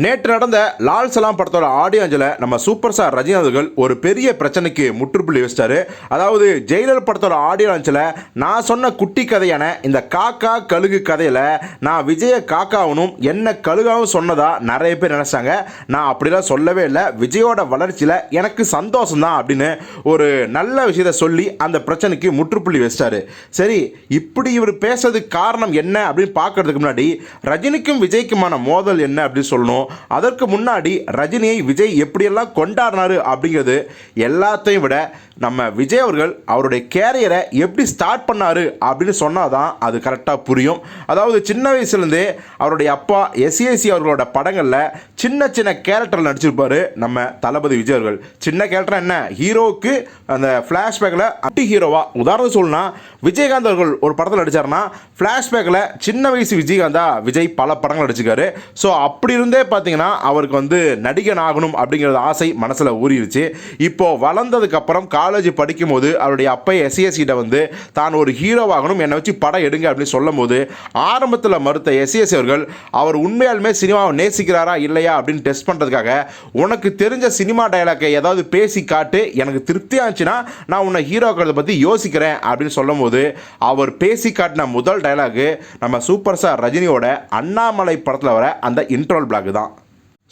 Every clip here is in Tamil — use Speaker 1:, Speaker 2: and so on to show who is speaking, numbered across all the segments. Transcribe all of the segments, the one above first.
Speaker 1: நேற்று நடந்த லால் சலாம் படத்தோட ஆடியன்ஸில் நம்ம சூப்பர் ஸ்டார் ரஜினி அவர்கள் ஒரு பெரிய பிரச்சனைக்கு முற்றுப்புள்ளி வச்சிட்டாரு. அதாவது ஜெயிலர் படத்தோட ஆடியன்ஸில் நான் சொன்ன குட்டி கதையான இந்த காக்கா கழுகு கதையில் நான் விஜய காக்காவனும் என்ன கழுகாவும் சொன்னதா நிறைய பேர் நினச்சாங்க. நான் அப்படிலாம் சொல்லவே இல்லை. விஜயோட வளர்ச்சியில் எனக்கு சந்தோஷம் தான் அப்படின்னு ஒரு நல்ல விஷயத்தை சொல்லி அந்த பிரச்சனைக்கு முற்றுப்புள்ளி வச்சிட்டாரு. சரி இப்படி இவர் பேசுறதுக்கு காரணம் என்ன அப்படின்னு பார்க்கறதுக்கு முன்னாடி ரஜினிக்கும் விஜய்க்குமான மோதல் என்ன அப்படின்னு சொல்லணும். அதற்கு முன்னாடி ரஜினியை விஜய் எப்படியெல்லாம் கொண்டாடினாரு அப்படிங்கிறது எல்லாத்தையும் விட நம்ம விஜய் அவர்கள் அவருடைய கேரியரை எப்படி ஸ்டார்ட் பண்ணாரு அப்படின்னு சொன்னால் தான் அது கரெக்டாக புரியும். அதாவது சின்ன வயசுலேருந்தே அவருடைய அப்பா எஸ்ஏசி அவர்களோட படங்களில் சின்ன சின்ன கேரக்டர் நடிச்சிருப்பார் நம்ம தளபதி விஜய் அவர்கள். சின்ன கேரக்டர் என்ன? ஹீரோவுக்கு அந்த ஃப்ளாஷ்பேக்கில் அட்டி ஹீரோவா உதாரணம் சொல்லணும்னா விஜயகாந்த் அவர்கள் ஒரு படத்தில் நடித்தார்னா ஃப்ளாஷ்பேக்கில் சின்ன வயசு விஜயகாந்தா விஜய் பல படங்கள் நடிச்சிருக்காரு. ஸோ அப்படி இருந்தே பார்த்தீங்கன்னா அவருக்கு வந்து நடிகன் ஆகணும் அப்படிங்கிறது ஆசை மனசில் ஊறிடுச்சு இப்போது வளர்ந்ததுக்கப்புறம் காலேஜ் படிக்கும்போது அவருடைய அப்பா எஸ்சிஎஸ்சிட்ட வந்து தான் ஒரு ஹீரோவாகணும் என்னை வச்சு படம் எடுங்க அப்படின்னு சொல்லும் போது ஆரம்பத்தில் மறுத்த எஸ்சிஎஸ்சி அவர்கள் அவர் உண்மையாலுமே சினிமாவை நேசிக்கிறாரா இல்லையா? அப்படின்னு டெஸ்ட் பண்ணுறதுக்காக உனக்கு தெரிஞ்ச சினிமா டயலாக்கை ஏதாவது பேசி காட்டு எனக்கு திருப்தியாக இருந்துச்சுன்னா நான் உன்னை ஹீரோக்கிறத பற்றி யோசிக்கிறேன் அப்படின்னு சொல்லும் போது அவர் பேசி காட்டின முதல் டைலாகு நம்ம சூப்பர் ஸ்டார் ரஜினியோட அண்ணாமலை படத்தில் வர அந்த இன்ட்ரோல் பிளாக் தான்.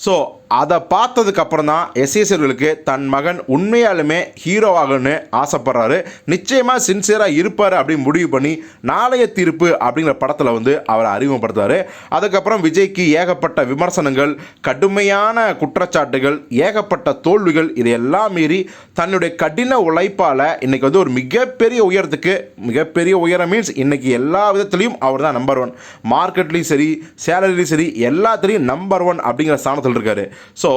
Speaker 1: ஸோ அதை பார்த்ததுக்கு அப்புறம் தான் எஸ்எஸ்எல்களுக்கு தன் மகன் உண்மையாலுமே ஹீரோவாகணும்னு ஆசைப்படுறாரு. நிச்சயமாக சின்சியராக இருப்பார் அப்படின்னு முடிவு பண்ணி நாளைய தீர்ப்பு அப்படிங்கிற படத்தில் வந்து அவரை அறிமுகப்படுத்துவார் அதுக்கப்புறம் விஜய்க்கு ஏகப்பட்ட விமர்சனங்கள் கடுமையான குற்றச்சாட்டுகள் ஏகப்பட்ட தோல்விகள் இதையெல்லாம் மீறி தன்னுடைய கடின உழைப்பால் இன்றைக்கி வந்து ஒரு மிகப்பெரிய உயரத்துக்கு மிகப்பெரிய உயரம் மீன்ஸ் இன்றைக்கி எல்லா விதத்துலையும் அவர் தான் நம்பர் ஒன் மார்க்கெட்லேயும் சரி சேலரிலையும் சரி எல்லாத்துலேயும் நம்பர் ஒன் அப்படிங்கிற ஸ்தானத்தில் இருக்காரு ஸோ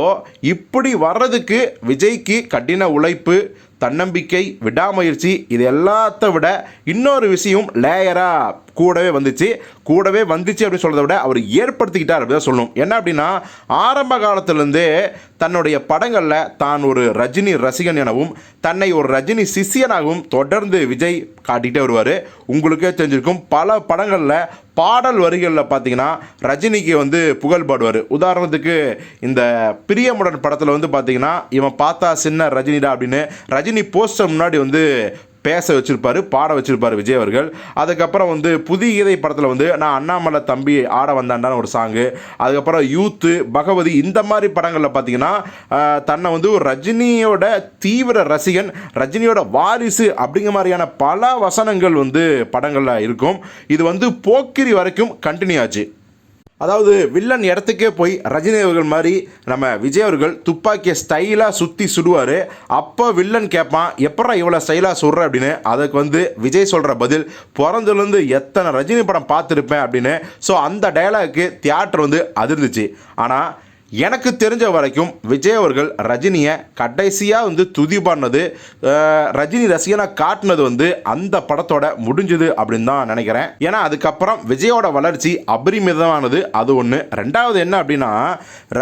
Speaker 1: இப்படி வர்றதுக்கு விஜய்க்கு கடின உழைப்பு தன்னம்பிக்கை விடாமுயற்சி இது எல்லாத்த விட இன்னொரு விஷயம் லேயராக கூடவே வந்துச்சு. கூடவே வந்துச்சு அப்படின்னு சொல்கிறத விட அவர் ஏற்படுத்திக்கிட்டார் அப்படி தான் சொல்லணும். என்ன அப்படின்னா ஆரம்ப காலத்திலேருந்தே தன்னுடைய படங்களில் தான் ஒரு ரஜினி ரசிகன் எனவும் தன்னை ஒரு ரஜினி சிஷியனாகவும் தொடர்ந்து விஜய் காட்டிகிட்டே வருவார். உங்களுக்கே தெரிஞ்சிருக்கும் பல படங்களில் பாடல் வரிகளில் பார்த்தீங்கன்னா ரஜினிக்கு வந்து புகழ் பாடுவார். உதாரணத்துக்கு இந்த பிரியமுடன் படத்தில் வந்து பார்த்தீங்கன்னா இவன் பார்த்தா சின்ன ரஜினிடா அப்படின்னு ரஜினி ரஜினி போஸ்டர் முன்னாடி வந்து பேச வச்சுருப்பார் பாட வச்சுருப்பார் விஜய் அவர்கள். அதுக்கப்புறம் வந்து புதிய கீதை படத்தில் வந்து நான் அண்ணாமலை தம்பி ஆட வந்தாண்டான ஒரு சாங்கு அதுக்கப்புறம் யூத்து பகவதி இந்த மாதிரி படங்களில் பார்த்தீங்கன்னா தன்னை வந்து ஒரு ரஜினியோட தீவிர ரசிகன் ரஜினியோட வாரிசு அப்படிங்கிற மாதிரியான பல வசனங்கள் வந்து படங்களில் இருக்கும். இது வந்து போக்கிரி வரைக்கும் கண்டினியூ ஆச்சு. அதாவது வில்லன் இடத்துக்கே போய் ரஜினி அவர்கள் மாதிரி நம்ம விஜய் அவர்கள் துப்பாக்கியை ஸ்டைலாக சுற்றி சுடுவார். அப்போ வில்லன் கேட்பான் எப்படா இவ்வளோ ஸ்டைலாக சுடுற? அப்படின்னு அதுக்கு வந்து விஜய் சொல்கிற பதில் பிறந்துலேருந்து எத்தனை ரஜினி படம் பார்த்துருப்பேன்? அப்படின்னு. ஸோ அந்த டயலாக்கு தியேட்டர் வந்து அதிர்ந்துச்சு. ஆனால் எனக்கு தெரிஞ்ச வரைக்கும் விஜய் அவர்கள் ரஜினியை கடைசியாக வந்து துதி பண்ணது ரஜினி ரசிகனை காட்டினது வந்து அந்த படத்தோட முடிஞ்சுது அப்படின்னு தான் நினைக்கிறேன். ஏன்னா அதுக்கப்புறம் விஜயோட வளர்ச்சி அபரிமிதமானது. அது ஒன்று ரெண்டாவது என்ன அப்படின்னா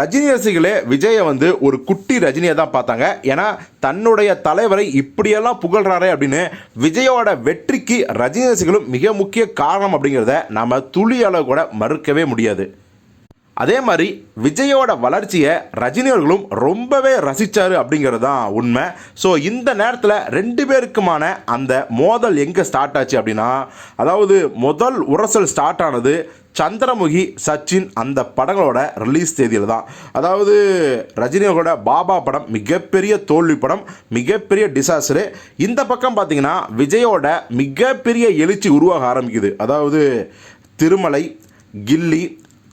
Speaker 1: ரஜினி ரசிகளே விஜயை வந்து ஒரு குட்டி ரஜினியை தான் பார்த்தாங்க. ஏன்னா தன்னுடைய தலைவரை இப்படியெல்லாம் புகழ்றாரே அப்படின்னு விஜயோட வெற்றிக்கு ரஜினி ரசிகளும் மிக முக்கிய காரணம் அப்படிங்கிறத நம்ம துளி அளவு கூட மறுக்கவே முடியாது. அதே மாதிரி விஜயோட வளர்ச்சியை ரஜினியர்களும் ரொம்பவே ரசித்தார் அப்படிங்கிறது தான் உண்மை. ஸோ இந்த நேரத்தில் ரெண்டு பேருக்குமான அந்த மோதல் எங்கே ஸ்டார்ட் ஆச்சு அப்படின்னா அதாவது முதல் உரசல் ஸ்டார்ட் ஆனது சந்திரமுகி சச்சின் அந்த படங்களோட ரிலீஸ் தேதியில் தான். அதாவது ரஜினியோட பாபா படம் மிகப்பெரிய தோல்வி படம் மிகப்பெரிய டிசாஸ்டரு இந்த பக்கம் பார்த்திங்கன்னா விஜயோட மிகப்பெரிய எழுச்சி உருவாக ஆரம்பிக்குது. அதாவது திருமலை கில்லி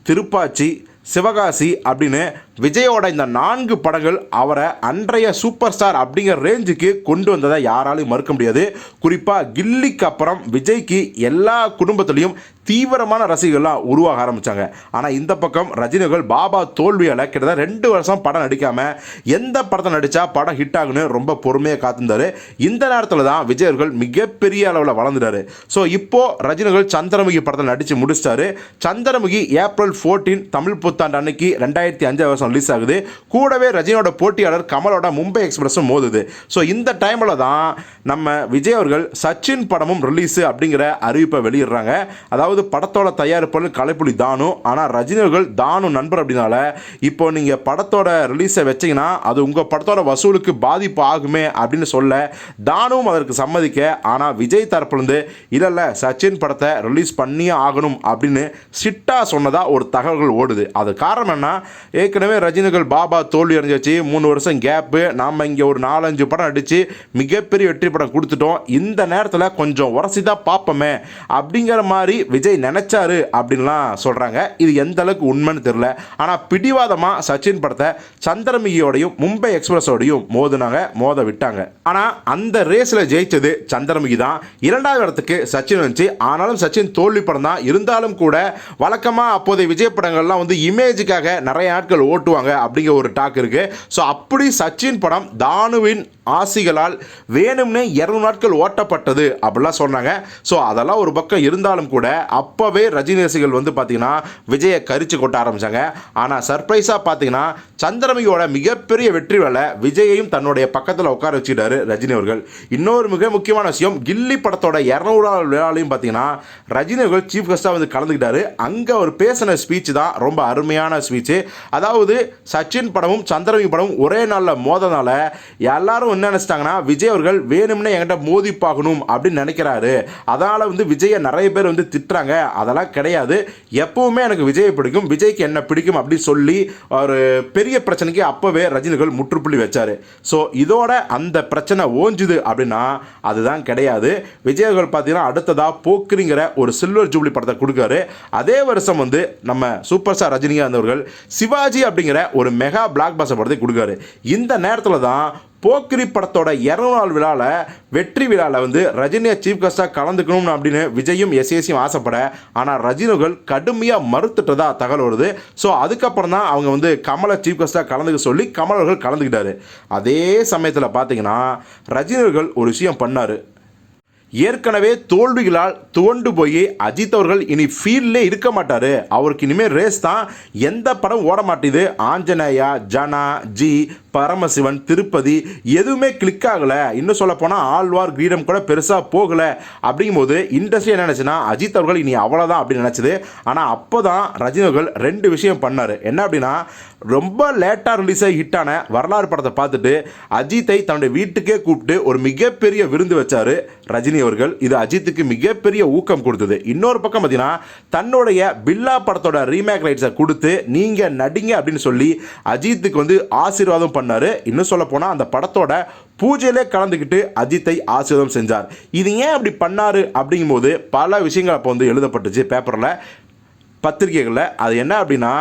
Speaker 1: திருப்பாச்சி சிவகாசி அப்படின்னு விஜயோட இந்த நான்கு படங்கள் அவரை அன்றைய சூப்பர் ஸ்டார் அப்படிங்கிற ரேஞ்சுக்கு கொண்டு வந்ததை யாராலையும் மறுக்க முடியாது. குறிப்பாக கில்லிக்கு அப்புறம் விஜய்க்கு எல்லா குடும்பத்துலேயும் தீவிரமான ரசிகர்கள்லாம் உருவாக ஆரம்பித்தாங்க ஆனால் இந்த பக்கம் ரஜினிகள் பாபா தோல்வியால் கிட்டத்தட்ட ரெண்டு வருஷம் படம் நடிக்காமல் எந்த படத்தை நடித்தா படம் ஹிட் ஆகுன்னு ரொம்ப பொறுமையாக காத்திருந்தார். இந்த நேரத்தில் தான் விஜயர்கள் மிகப்பெரிய அளவில் வளர்ந்துட்டாரு. ஸோ இப்போது ரஜினிகள் சந்திரமுகி படத்தில் நடித்து முடிச்சிட்டாரு. சந்திரமுகி ஏப்ரல் ஃபோர்டீன் தமிழ் புத்தாண்டு புத்தாண்டு அன்னைக்கு ரெண்டாயிரத்தி அஞ்சாவது வருஷம் ரிலீஸ் ஆகுது. கூடவே ரஜினியோட போட்டியாளர் கமலோட மும்பை எக்ஸ்பிரஸும் மோதுது. ஸோ இந்த டைமில் தான் நம்ம விஜய் அவர்கள் சச்சின் படமும் ரிலீஸு அப்படிங்கிற அறிவிப்பை வெளியிடுறாங்க. அதாவது படத்தோட தயாரிப்பாளர் கலைப்புலி தானு ஆனால் ரஜினி அவர்கள் தானு நண்பர் அப்படின்னால இப்போ நீங்கள் படத்தோட ரிலீஸை வச்சிங்கன்னா அது உங்கள் படத்தோட வசூலுக்கு பாதிப்பு ஆகுமே அப்படின்னு சொல்ல தானும் அதற்கு சம்மதிக்க ஆனால் விஜய் தரப்புலேருந்து இல்லை இல்லை சச்சின் படத்தை ரிலீஸ் பண்ணியே ஆகணும் அப்படின்னு சிட்டா சொன்னதாக ஒரு தகவல்கள் ஓடுது. அது காரணம் என்ன ஏற்கனவே ரஜினிகள் பாபா தோல்வி அடைஞ்சிச்சு. மூணு வருஷம் கேப்பு நாம் இங்கே ஒரு நாலஞ்சு படம் அடித்து மிகப்பெரிய வெற்றி படம் கொடுத்துட்டோம். இந்த நேரத்தில் கொஞ்சம் உரசி தான் பார்ப்போமே. அப்படிங்கிற மாதிரி விஜய் நினச்சாரு அப்படின்லாம் சொல்கிறாங்க இது எந்த அளவுக்கு உண்மைன்னு தெரில ஆனால் பிடிவாதமாக சச்சின் படத்தை சந்திரமுகியோடையும் மும்பை எக்ஸ்பிரஸோடையும் மோதுனாங்க மோத விட்டாங்க. ஆனால் அந்த ரேஸில் ஜெயிச்சது சந்திரமுகி தான். இரண்டாவது இடத்துக்கு சச்சின் வந்துச்சு ஆனாலும் சச்சின் தோல்வி படம் தான் இருந்தாலும் கூட வழக்கமாக அப்போதைய விஜய் படங்கள்லாம் வந்து இமேஜுக்காக நிறைய நாட்கள் ஓட்டுவாங்க அப்படிங்கிற ஒரு டாக் இருக்கு. ஸோ அப்படி சச்சின் படம் தானுவின் ஆசிகளால் வேணும்னே இரநூறு நாட்கள் ஓட்டப்பட்டது அப்படிலாம் சொன்னாங்க. ஸோ அதெல்லாம் ஒரு பக்கம் இருந்தாலும் கூட அப்போவே ரஜினி ரசிகர்கள் வந்து பார்த்தீங்கன்னா விஜயை கரிச்சு கொட்ட ஆரம்பிச்சாங்க. ஆனால் சர்ப்ரைஸாக பார்த்தீங்கன்னா சந்திரமிகோட மிகப்பெரிய வெற்றி வேலை விஜயையும் தன்னுடைய பக்கத்தில் உட்கார வச்சுட்டாரு ரஜினி அவர்கள். இன்னொரு மிக முக்கியமான விஷயம் கில்லி படத்தோட இரநூறாவது விழாலையும் பார்த்தீங்கன்னா ரஜினி அவர்கள் சீஃப் கெஸ்ட்டாக வந்து கலந்துக்கிட்டாரு. அங்கே அவர் பேசின ஸ்பீச் தான் ரொம்ப அருமையான ஸ்பீச்சு அதாவது சச்சின் படமும் சந்திரமுகி படமும் ஒரே நாளில் மோதனால எல்லாரும் என்ன நினச்சிட்டாங்கன்னா விஜய் அவர்கள் வேணும்னே என்கிட்ட மோதி பார்க்கணும் அப்படின்னு நினைக்கிறாரு. அதனால் வந்து விஜயை நிறைய பேர் வந்து திட்டுறாங்க. அதெல்லாம் கிடையாது. எப்பவுமே எனக்கு விஜயை பிடிக்கும். விஜய்க்கு என்ன பிடிக்கும் அப்படின்னு சொல்லி ஒரு பெரிய பிரச்சனைக்கு அப்போவே ரஜினிகள் முற்றுப்புள்ளி வச்சார். ஸோ இதோட அந்த பிரச்சனை ஓஞ்சுது அப்படின்னா அதுதான் கிடையாது. விஜய் அவர்கள் பார்த்தீங்கன்னா அடுத்ததாக போக்குறிங்கிற ஒரு சில்வர் ஜூப்ளி படத்தை கொடுக்காரு. அதே வருஷம் வந்து நம்ம சூப்பர் ஸ்டார் ரஜினிகாந்த் அவர்கள் சிவாஜி அப்படிங்கிற ஒரு மெகா பிளாக் பாஸ்டர் படத்தை கொடுக்காரு. இந்த நேரத்தில் தான் போக்கிரி படத்தோட இரநூறு நாள் விழாவில் வெற்றி விழாவில் வந்து ரஜினியை சீஃப் கெஸ்டாக கலந்துக்கணும் அப்படின்னு விஜயும் எஸ்ஏசியும் ஆசைப்பட ஆனால் ரஜினிகள் கடுமையாக மறுத்துட்டதா தகவல் வருது. ஸோ அதுக்கப்புறம் தான் அவங்க வந்து கமலை சீஃப் கெஸ்டாக கலந்துக்க சொல்லி கமல் அவர்கள் கலந்துக்கிட்டாரு. அதே சமயத்தில் பார்த்தீங்கன்னா ரஜினிகள் ஒரு விஷயம் பண்ணார். ஏற்கனவே தோல்விகளால் துவண்டு போய் அஜித் அவர்கள் இனி ஃபீல்ட்லே இருக்க மாட்டார். அவருக்கு இனிமேல் ரேஸ் தான் எந்த படம் ஓட மாட்டேது ஆஞ்சநேயா ஜனா ஜி பரமசிவன் திருப்பதி எதுவுமே கிளிக் ஆகலை. இன்னும் சொல்ல போனால் ஆழ்வார் கிரீடம் கூட பெருசாக போகலை. அப்படிங்கும்போது இண்டஸ்ட்ரி என்ன நினச்சுன்னா அஜித் அவர்கள் இனி அவ்வளோதான் அப்படின்னு நினச்சது. ஆனால் அப்போ தான் ரஜினி அவர்கள் ரெண்டு விஷயம் பண்ணார். என்ன அப்படின்னா ரொம்ப லேட்டாக ரிலீஸ் ஆகி ஹிட்டான வரலாறு படத்தை பார்த்துட்டு அஜித்தை தன்னுடைய வீட்டுக்கே கூப்பிட்டு ஒரு மிகப்பெரிய விருந்து வச்சார் ரஜினி அவர்கள். இது அஜித்துக்கு மிகப்பெரிய ஊக்கம் கொடுத்தது. இன்னொரு பக்கம் பார்த்தீங்கன்னா தன்னுடைய பில்லா படத்தோட ரீமேக் ரைட்ஸை கொடுத்து நீங்கள் நடிங்க அப்படின்னு சொல்லி அஜித்துக்கு வந்து ஆசீர்வாதம் பண்ணார். இன்னும் சொல்ல போனால் அந்த படத்தோட பூஜையிலே கலந்துக்கிட்டு அஜித்தை ஆசீர்வாதம் செஞ்சார். இது ஏன் அப்படி பண்ணாரு அப்படிங்கும்போது பல விஷயங்கள் அப்போ வந்து எழுதப்பட்டுச்சு பேப்பரில் பத்திரிகைகளில். அது என்ன அப்படின்னா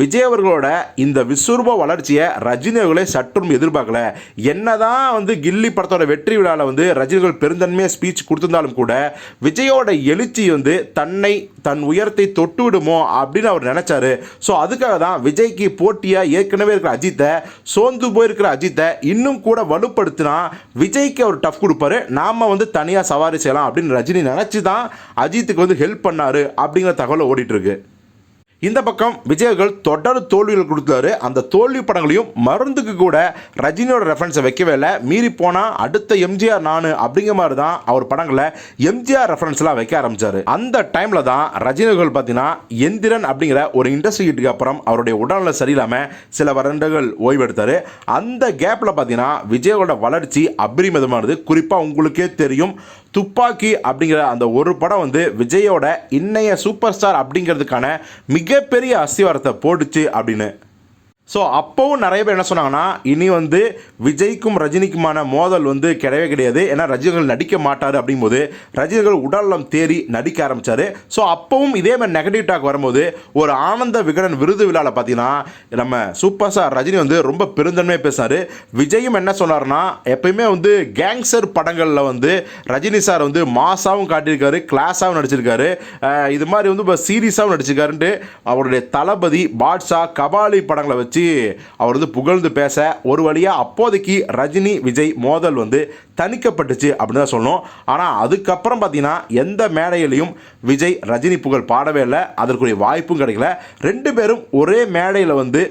Speaker 1: விஜய் அவர்களோட இந்த விஸ்வரூப வளர்ச்சியை ரஜினி அவர்களே சற்றும் எதிர்பார்க்கல. என்னதான் வந்து கில்லி படத்தோட வெற்றி விழாவில் வந்து ரஜினிகள் பெருந்தன்மையாக ஸ்பீச் கொடுத்திருந்தாலும் கூட விஜயோட எழுச்சி வந்து தன்னை தன் உயரத்தை தொட்டு விடுமோ அப்படின்னு அவர் நினைச்சாரு. ஸோ அதுக்காக தான் விஜய்க்கு போட்டியாக ஏற்கனவே இருக்கிற அஜித்தை சோர்ந்து போயிருக்கிற அஜித்தை இன்னும் கூட வலுப்படுத்தினா விஜய்க்கு அவர் டஃப் கொடுப்பாரு. நாம வந்து தனியாக சவாரி செய்யலாம் அப்படின்னு ரஜினி நினச்சி தான் அஜித்துக்கு வந்து ஹெல்ப் பண்ணார் அப்படிங்கிற தகவல் ஓடிட்டுருக்கு இந்த பக்கம் விஜயர்கள் தொடர் தோல்விகள் கொடுத்தாரு அந்த தோல்வி படங்களையும் மருந்துக்கு கூட ரஜினியோட ரெஃபரன்ஸை வைக்கவே இல்லை. மீறி போனால் அடுத்த எம்ஜிஆர் நானு அப்படிங்கிற மாதிரி தான் அவர் படங்களை எம்ஜிஆர் ரெஃபரன்ஸ்லாம் வைக்க ஆரம்பிச்சார். அந்த டைமில் தான் ரஜினிகள் பார்த்தீங்கன்னா எந்திரன் அப்படிங்கிற ஒரு இண்டஸ்ட்ரி ஹிட்டுக்கு அப்புறம் அவருடைய உடல்நிலை சரியில்லாமல் சில வருடங்கள் ஓய்வெடுத்தார். அந்த கேப்பில் பார்த்தீங்கன்னா விஜயோட வளர்ச்சி அபரிமிதமானது. குறிப்பாக உங்களுக்கே தெரியும். துப்பாக்கி அப்படிங்கிற அந்த ஒரு படம் வந்து விஜயோட இன்னைய சூப்பர் ஸ்டார் அப்படிங்கிறதுக்கான மிகப்பெரிய அஸ்திவாரத்தை போட்டுச்சு அப்படின்னு ஸோ அப்போவும் நிறைய பேர் என்ன சொன்னாங்கன்னா இனி வந்து விஜய்க்கும் ரஜினிக்குமான மோதல் வந்து கிடையவே கிடையாது. ஏன்னா ரஜினிகள் நடிக்க மாட்டார் அப்படிங்கும்போது ரஜினிகள் உடல்நலம் தேறி நடிக்க ஆரம்பித்தார் ஸோ அப்போவும் இதே மாதிரி நெகட்டிவ் டாக் வரும்போது ஒரு ஆனந்த விகடன் விருது விழாவில் பார்த்தீங்கன்னா நம்ம சூப்பர் ஸ்டார் ரஜினி வந்து ரொம்ப பெருந்தன்மையாக பேசினார். விஜயும் என்ன சொன்னார்னா எப்பயுமே வந்து கேங்ஸ்டர் படங்களில் வந்து ரஜினி சார் வந்து மாஸாகவும் காட்டியிருக்காரு கிளாஸாகவும் நடிச்சிருக்காரு. இது மாதிரி வந்து இப்போ சீரியஸாகவும் நடிச்சிருக்காருன்ட்டு அவருடைய தளபதி பாட்ஷா கபாலி படங்களை வச்சு வச்சு அவர் வந்து புகழ்ந்து பேச ஒரு வழியாக அப்போதைக்கு ரஜினி விஜய் மோதல் வந்து தணிக்கப்பட்டுச்சு அப்படின்னு தான் சொல்லணும். ஆனால் அதுக்கப்புறம் பார்த்தீங்கன்னா எந்த மேடையிலையும் விஜய் ரஜினி புகழ் பாடவே இல்லை. அதற்குரிய வாய்ப்பும் கிடைக்கல. ரெண்டு பேரும் ஒரே மேடையில் வந்து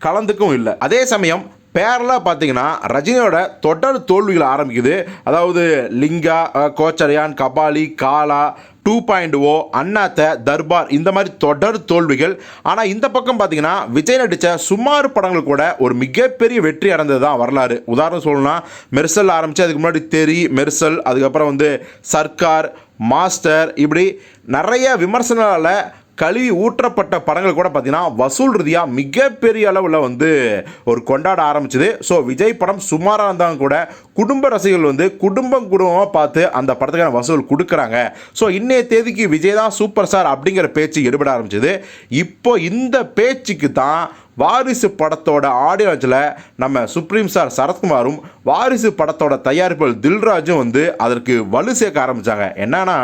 Speaker 1: கலந்துக்கும் இல்லை. அதே சமயம் பேரலாக பார்த்தீங்கன்னா ரஜினியோட தொடர் தோல்விகள் ஆரம்பிக்குது. அதாவது லிங்கா அஹ், Kochadaiiyaan Kabali Kaala two point O Annaatthe Darbar இந்த மாதிரி தொடர் தோல்விகள். ஆனால் இந்த பக்கம் பார்த்தீங்கன்னா விஜய் நடித்த சுமார் படங்கள் கூட ஒரு மிகப்பெரிய வெற்றி அடைந்தது தான் வரலாறு. உதாரணம் சொல்லணும்னா மெர்சல் ஆரம்பித்து அதுக்கு முன்னாடி தெரி மெர்சல் அதுக்கப்புறம் வந்து சர்க்கார் மாஸ்டர் இப்படி நிறைய விமர்சனால கழுவி ஊற்றப்பட்ட படங்கள் கூட பார்த்தீங்கன்னா வசூல் ரீதியாக மிகப்பெரிய அளவில் வந்து ஒரு கொண்டாட ஆரம்பிச்சது. ஸோ விஜய் படம் சுமாராக இருந்தாலும் கூட குடும்ப ரசிகர்கள் வந்து குடும்பம் குடும்பமாக பார்த்து அந்த படத்துக்கான வசூல் கொடுக்குறாங்க. ஸோ இன்னைய தேதிக்கு விஜய் தான் சூப்பர் ஸ்டார் அப்படிங்கிற பேச்சு எடுபட ஆரம்பிச்சது. இப்போ இந்த பேச்சுக்கு தான் வாரிசு படத்தோட ஆடியோஜில் நம்ம சுப்ரீம் சார் சரத்குமாரும் வாரிசு படத்தோட தயாரிப்பாளர் தில்ராஜும் வந்து அதற்கு வலு சேர்க்க ஆரம்பித்தாங்க என்னன்னா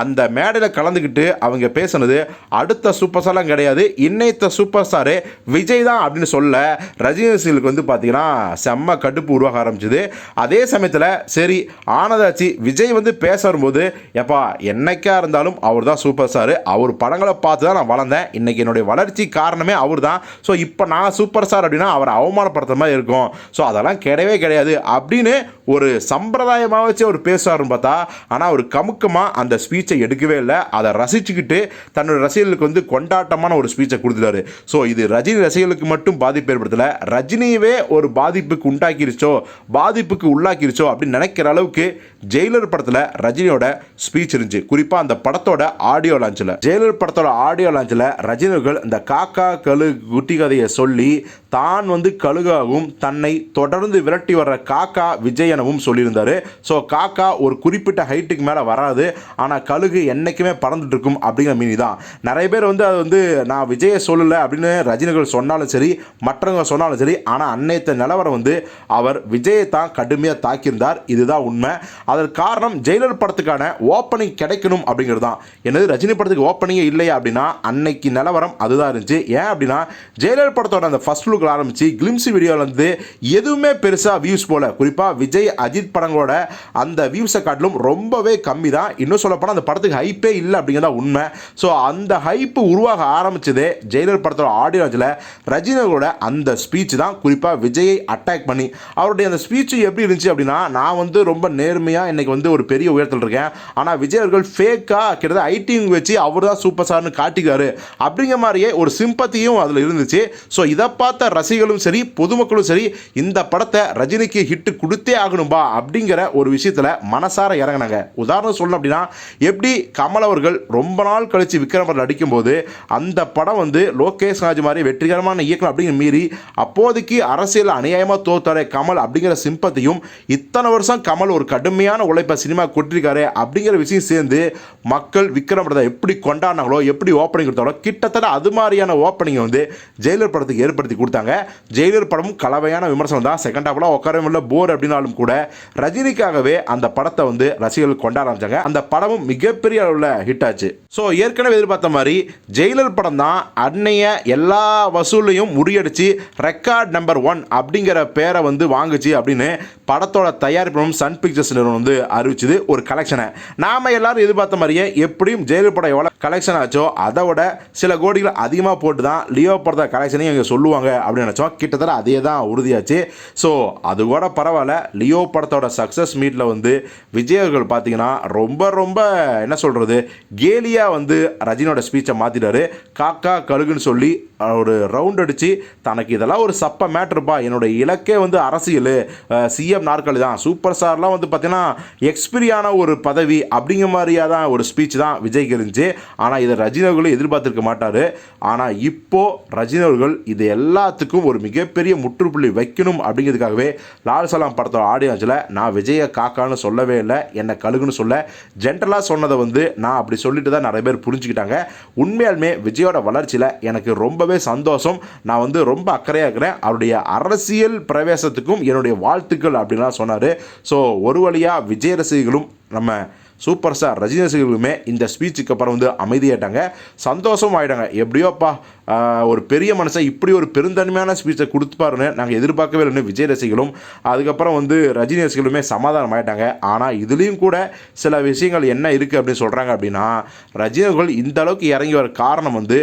Speaker 1: அந்த மேடையில் கலந்துக்கிட்டு அவங்க பேசுனது அடுத்த சூப்பர் ஸ்டார்லாம் கிடையாது இன்னைத்த சூப்பர் ஸ்டாரு விஜய் தான் அப்படின்னு சொல்ல ரஜினி வந்து பார்த்திங்கன்னா செம்ம கடுப்பு உருவாக ஆரம்பிச்சது. அதே சமயத்தில் சரி ஆனதாச்சு விஜய் வந்து பேச வரும்போது எப்பா என்னைக்கா இருந்தாலும் அவர் தான் சூப்பர் ஸ்டார் அவர் படங்களை பார்த்து தான் நான் வளர்ந்தேன். இன்றைக்கி என்னுடைய வளர்ச்சி காரணமே அவர் தான் ஸோ இப்போ நான் சூப்பர் ஸ்டார் அப்படின்னா அவரை அவமானப்படுத்துற மாதிரி இருக்கும். ஸோ அதெல்லாம் கிடையவே கிடையாது. அப்படின்னு ஒரு சம்பிரதாயமாக வச்சு அவர் பேசுவாருன்னு பார்த்தா ஆனால் அவர் கமுக்கமாக அந்த ஸ்பீச்சை எடுக்கவே இல்லை. அதை ரசிச்சுக்கிட்டு தன்னோட ரசிகர்களுக்கு வந்து கொண்டாட்டமான ஒரு ஸ்பீச்சை கொடுத்துட்டாரு. ஸோ இது ரஜினி ரசிகர்களுக்கு மட்டும் பாதிப்பு ஏற்படுத்தலை. ரஜினியவே ஒரு பாதிப்புக்கு உண்டாக்கிருச்சோ பாதிப்புக்கு உள்ளாக்கிருச்சோ அப்படின்னு நினைக்கிற அளவுக்கு ஜெயிலர் படத்தில் ரஜினியோட ஸ்பீச் இருந்துச்சு. குறிப்பாக அந்த படத்தோட ஆடியோ லான்ச்சில் ஜெயிலர் படத்தோட ஆடியோ லான்ச்சில் ரஜினிகள் இந்த காக்கா கழு குட்டி கதையை சொல்லி தான் வந்து கழுகாகவும் தன்னை தொடர்ந்து விரட்டி வர்ற காக்கா விஜய் எனவும் சொல்லியிருந்தாரு. ஸோ காக்கா ஒரு குறிப்பிட்ட ஹைட்டுக்கு மேலே வராது. ஆனால் கழுகு என்றைக்குமே பறந்துட்டு இருக்கும் அப்படிங்கிற மீனி தான் நிறைய பேர் வந்து அது வந்து நான் விஜயை சொல்லலை அப்படின்னு ரஜினிகள் சொன்னாலும் சரி மற்றவங்க சொன்னாலும் சரி ஆனால் அன்னைத்த நிலவரம் வந்து அவர் விஜயை தான் கடுமையாக தாக்கியிருந்தார். இதுதான் உண்மை. அதற்கு காரணம் ஜெயிலர் படத்துக்கான ஓப்பனிங் கிடைக்கணும் அப்படிங்கிறது தான் என்னது ரஜினி படத்துக்கு ஓப்பனிங்கே இல்லையா அப்படின்னா அன்னைக்கு நிலவரம் அதுதான் இருந்துச்சு. ஏன் அப்படின்னா ஜெயிலர் படத்தோட அந்த ஃபஸ்ட் லுக்கில் ஆரம்பித்து கிளிம்ஸ் வீடியோவில் எதுவுமே பெருசாக வியூஸ் போல. குறிப்பாக விஜய் அஜித் படங்களோட அந்த வியூஸை காட்டிலும் ரொம்பவே கம்மி தான் இன்னும் சொல்லப்போனால் அந்த படத்துக்கு ஹைப்பே இல்லை அப்படிங்கிறதா உண்மை. ஸோ அந்த ஹைப்பு உருவாக ஆரம்பித்ததே ஜெயிலர் படத்தோட ஆடியோஜில் ரஜினிகளோட அந்த ஸ்பீச் தான். குறிப்பாக விஜயை அட்டாக் பண்ணி அவருடைய அந்த ஸ்பீச் எப்படி இருந்துச்சு அப்படின்னா நான் வந்து ரொம்ப நேர்மையாக இன்றைக்கி வந்து ஒரு பெரிய உயரத்தில் இருக்கேன். ஆனால் விஜய் அவர்கள் ஃபேக்காக கிட்டத்தட்ட ஐடிங் வச்சு அவர் தான் சூப்பர் ஸ்டார்னு காட்டிக்காரு. அப்படிங்கிற மாதிரியே ஒரு சிம்பத்தியும் அதில் இருந்துச்சு. ஸோ இதை பார்த்த ரசிகர்களும் சரி பொதுமக்களும் சரி இந்த படத்தை ரஜினிக்கு ஹிட்டு கொடுத்தே ஆகணும்பா அப்படிங்கிற ஒரு விஷயத்தில் மனசார இறங்கினாங்க. உதாரணம் சொல்லணும் அப்படின்னா எப்படி கமல் அவர்கள் ரொம்ப நாள் கழித்து விக்ரமர் நடிக்கும்போது அந்த படம் வந்து லோகேஷ் ராஜ் மாதிரி வெற்றிகரமான இயக்கம் அப்படிங்கிற மீறி அப்போதைக்கு அரசியல் அநியாயமாக தோத்தாரே கமல் அப்படிங்கிற சிம்பத்தையும் இத்தனை வருஷம் கமல் ஒரு கடுமையான உழைப்பை சினிமா கொட்டிருக்காரு அப்படிங்கிற விஷயம் சேர்ந்து மக்கள் விக்ரம் படத்தை எப்படி கொண்டாடினாங்களோ எப்படி ஓப்பனிங் கொடுத்தாங்களோ கிட்டத்தட்ட அது மாதிரியான ஓப்பனிங்கை வந்து ஜெய ஜெயிலர் படத்துக்கு ஏற்படுத்தி கொடுத்தாங்க. ஜெயிலர் படமும் கலவையான விமர்சனம் தான். செகண்ட் ஹாஃப்லாம் உட்காரவே இல்லை போர் அப்படின்னாலும் கூட ரஜினிக்காகவே அந்த படத்தை வந்து ரசிகர்கள் கொண்டாட ஆரம்பிச்சாங்க. அந்த படமும் மிகப்பெரிய அளவில் ஹிட் ஆச்சு. ஸோ ஏற்கனவே எதிர்பார்த்த மாதிரி ஜெயிலர் படம் தான் அன்னைய எல்லா வசூலையும் முறியடிச்சு ரெக்கார்ட் நம்பர் ஒன் அப்படிங்கிற பேரை வந்து வாங்குச்சு அப்படின்னு படத்தோட தயாரிப்பும் சன் பிக்சர்ஸ் நிறுவனம் வந்து அறிவிச்சது ஒரு கலெக்ஷனை நாம எல்லாரும் எதிர்பார்த்த மாதிரியே எப்படியும் ஜெயிலர் படம் எவ்வளோ கலெக்ஷன் ஆச்சோ அதை விட சில கோடிகள் அதிகமாக போட்டு தான் லியோ படத்தை கலெக்ஷனையும் இங்கே சொல்லுவாங்க அப்படின்னு நினச்சோம். கிட்டத்தட்ட அதே தான் உறுதியாச்சு. ஸோ அது கூட பரவாயில்ல. லியோ படத்தோட சக்ஸஸ் மீட்டில் வந்து விஜய் அவர்கள் பார்த்தீங்கன்னா ரொம்ப ரொம்ப என்ன சொல்கிறது கேலியாக வந்து ரஜினியோட ஸ்பீச்சை மாற்றிட்டாரு காக்கா கழுகுன்னு சொல்லி ஒரு ரவுண்ட் அடித்து தனக்கு இதெல்லாம் ஒரு சப்ப மேட்ருப்பா என்னோட இலக்கே வந்து அரசியல். சிஎம் நாற்காலி தான். சூப்பர் ஸ்டார்லாம் வந்து பார்த்தீங்கன்னா எக்ஸ்பீரியான ஒரு பதவி அப்படிங்கிற மாதிரியாக தான் ஒரு ஸ்பீச் தான் விஜய்க்கு இருந்துச்சு. ஆனால் இதை ரஜினி எதிர்பார்த்துருக்க எதிர்பார்த்திருக்க மாட்டார். ஆனால் இப்போ ரஜினி பெற்றோர்கள் இது எல்லாத்துக்கும் ஒரு மிகப்பெரிய முற்றுப்புள்ளி வைக்கணும் அப்படிங்கிறதுக்காகவே லால் சலாம் படத்தோட ஆடியன்ஸில் நான் விஜயை காக்கான்னு சொல்லவே இல்லை என்னை கழுகுன்னு சொல்ல. ஜென்ரலாக சொன்னதை வந்து நான் அப்படி சொல்லிட்டு தான் நிறைய பேர் புரிஞ்சுக்கிட்டாங்க. உண்மையாலுமே விஜயோட வளர்ச்சியில் எனக்கு ரொம்பவே சந்தோஷம். நான் வந்து ரொம்ப அக்கறையாக இருக்கிறேன். அவருடைய அரசியல் பிரவேசத்துக்கும் என்னுடைய வாழ்த்துக்கள் அப்படின்லாம் சொன்னார். ஸோ ஒரு வழியாக விஜய் ரசிகர்களும் நம்ம சூப்பர் ஸ்டார் ரஜினி ரசிகர்களுமே இந்த ஸ்பீச்சுக்கு அப்புறம் வந்து அமைதியாயிட்டாங்க. சந்தோஷம் ஆகிட்டாங்க எப்படியோப்பா ஒரு பெரிய மனுஷன் இப்படி ஒரு பெருந்தன்மையான ஸ்பீச்சை கொடுத்துப்பாருன்னு நாங்கள் எதிர்பார்க்கவே இல்லைன்னு விஜய் ரசிகளும் அதுக்கப்புறம் வந்து ரஜினி ரசிகர்களுமே சமாதானம் ஆகிட்டாங்க ஆனால் இதுலேயும் கூட சில விஷயங்கள் என்ன இருக்குது அப்படின்னு சொல்கிறாங்க அப்படின்னா ரஜினிகள் இந்த அளவுக்கு இறங்கி வர காரணம் வந்து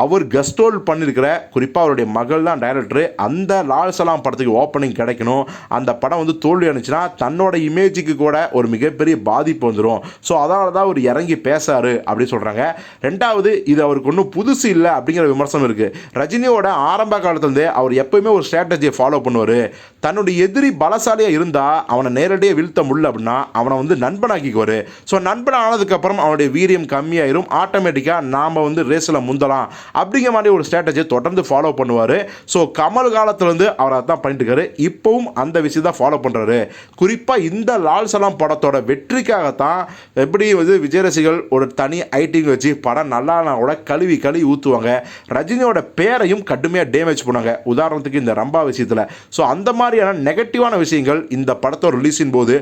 Speaker 1: அவர் கஸ்டோல் பண்ணியிருக்கிற குறிப்பாக அவருடைய மகள் தான் டைரக்டர் அந்த லால் சலாம் படத்துக்கு ஓப்பனிங் கிடைக்கணும். அந்த படம் வந்து தோல்வி அடைஞ்சுன்னா தன்னோட இமேஜுக்கு கூட ஒரு மிகப்பெரிய பாதிப்பு வந்துடும் ஸோ அதனால தான் அவர் இறங்கி பேசாரு அப்படின்னு சொல்கிறாங்க ரெண்டாவது இது அவருக்கு ஒன்றும் புதுசு இல்லை அப்படிங்கிற விமர்சனம் இருக்குது ரஜினியோட ஆரம்ப காலத்துலேருந்தே அவர் எப்பயுமே ஒரு ஸ்ட்ராட்டஜியை ஃபாலோ பண்ணுவார். தன்னுடைய எதிரி பலசாலியாக இருந்தால் அவனை நேரடியாக வீழ்த்த முடியல அப்படின்னா அவனை வந்து நண்பனாக்கிக்குவார். ஸோ நண்பன் ஆனதுக்கப்புறம் அவனுடைய வீரியம் கம்மியாயிரும். ஆட்டோமேட்டிக்காக நாம் வந்து ரேஸில் முந்தலாம். அப்படிங்கிற மாதிரி ஒரு ஸ்ட்ராட்டஜியை தொடர்ந்து ஃபாலோ பண்ணுவார். ஸோ கமல் காலத்துலேருந்து அவர் அதான் பண்ணிட்டு இருக்காரு. இப்போவும் அந்த விஷயம் தான் ஃபாலோ பண்ணுறாரு குறிப்பாக இந்த லால் சலாம் படத்தோட வெற்றிக்காகத்தான் எப்படி வந்து விஜய் ரசிகர்கள் ஒரு தனி ஐட்டிங் வச்சு படம் நல்லா கூட கழுவி கழுவி ஊற்றுவாங்க ரஜினியோட பேரையும் கடுமையாக டேமேஜ் பண்ணுவாங்க. உதாரணத்துக்கு இந்த ரம்பா விஷயத்தில். ஸோ அந்த மாதிரியான நெகட்டிவான விஷயங்கள் இந்த படத்தோட ரிலீஸின் போது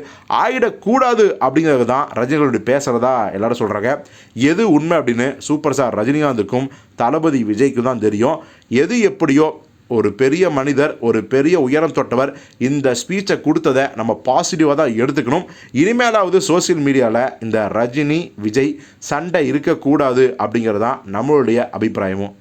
Speaker 1: ஆயிடக்கூடாது அப்படிங்கிறது தான் ரஜினிகளுடைய பேசுகிறதா எல்லாரும் சொல்கிறாங்க எது உண்மை அப்படின்னு சூப்பர் ஸ்டார் ரஜினிகாந்துக்கும் தளபதி விஜய்க்கும் தான் தெரியும். எது எப்படியோ ஒரு பெரிய மனிதர் ஒரு பெரிய உயரம் தொட்டவர் இந்த ஸ்பீச்சை கொடுத்ததை நம்ம பாசிட்டிவாக தான் எடுத்துக்கணும். இனிமேலாவது சோஷியல் மீடியாவில் இந்த ரஜினி விஜய் சண்டை இருக்கக்கூடாது அப்படிங்கிறது தான் நம்மளுடைய அபிப்பிராயமும்.